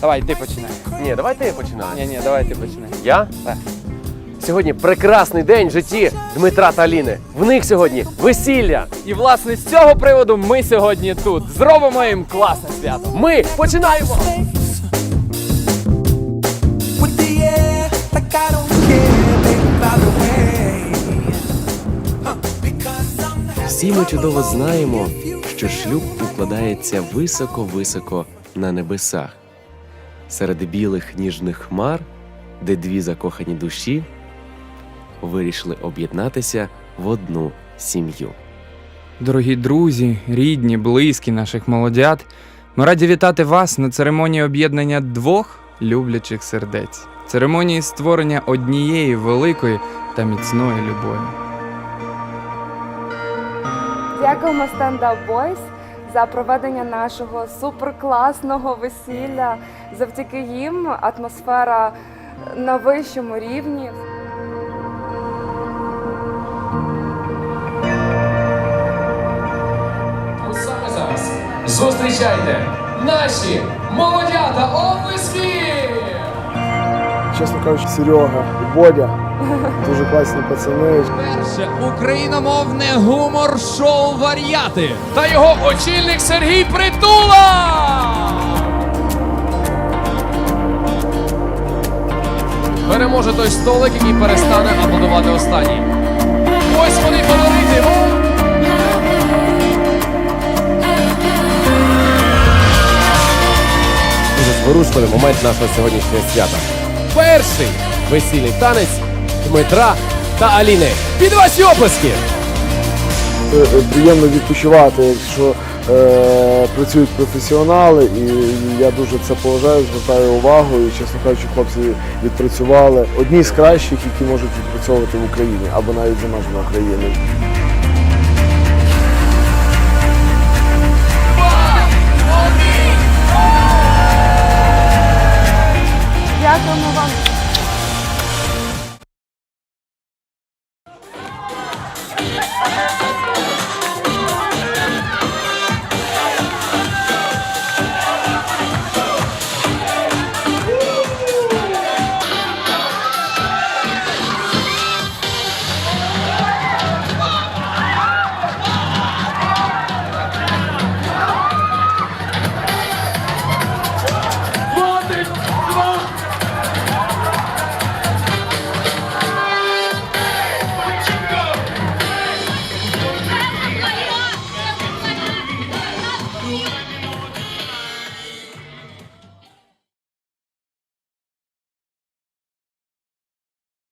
Давай, ти починай. Ні, давай ти починай. Ні, ні, давай ти починай. Я? Так. Сьогодні прекрасний день в житті Дмитра та Аліни. В них сьогодні весілля. І власне з цього приводу ми сьогодні тут зробимо їм класне свято. Ми починаємо! Всі ми чудово знаємо, що шлюб укладається високо-високо на небесах, серед білих ніжних хмар, де дві закохані душі вирішили об'єднатися в одну сім'ю. Дорогі друзі, рідні, близькі наших молодят, ми раді вітати вас на церемонії об'єднання двох люблячих сердець, церемонії створення однієї великої та міцної любові. Дякуємо Stand Up Boys за проведення нашого суперкласного весілля. Завдяки їм атмосфера на вищому рівні. Саме зараз зустрічайте наші молодята облиски! Чесно кажучи, Серега і Бодя дуже класні пацани. Перше україномовне гумор-шоу варіати та його очільник Сергій Притула! Переможе той столик, який перестане аплодувати останній. Ось вони фаворити! Дуже зворушливий момент нашого сьогоднішнього свята. Перший весільний танець Дмитра та Аліни. Під ваші описки! Е, е, приємно відпочивати, якщо е, працюють професіонали, і я дуже це поважаю, звертаю увагу. І, чесно кажучи, хлопці відпрацювали одні з кращих, які можуть відпрацьовувати в Україні або навіть за межами України. Дякуємо вам.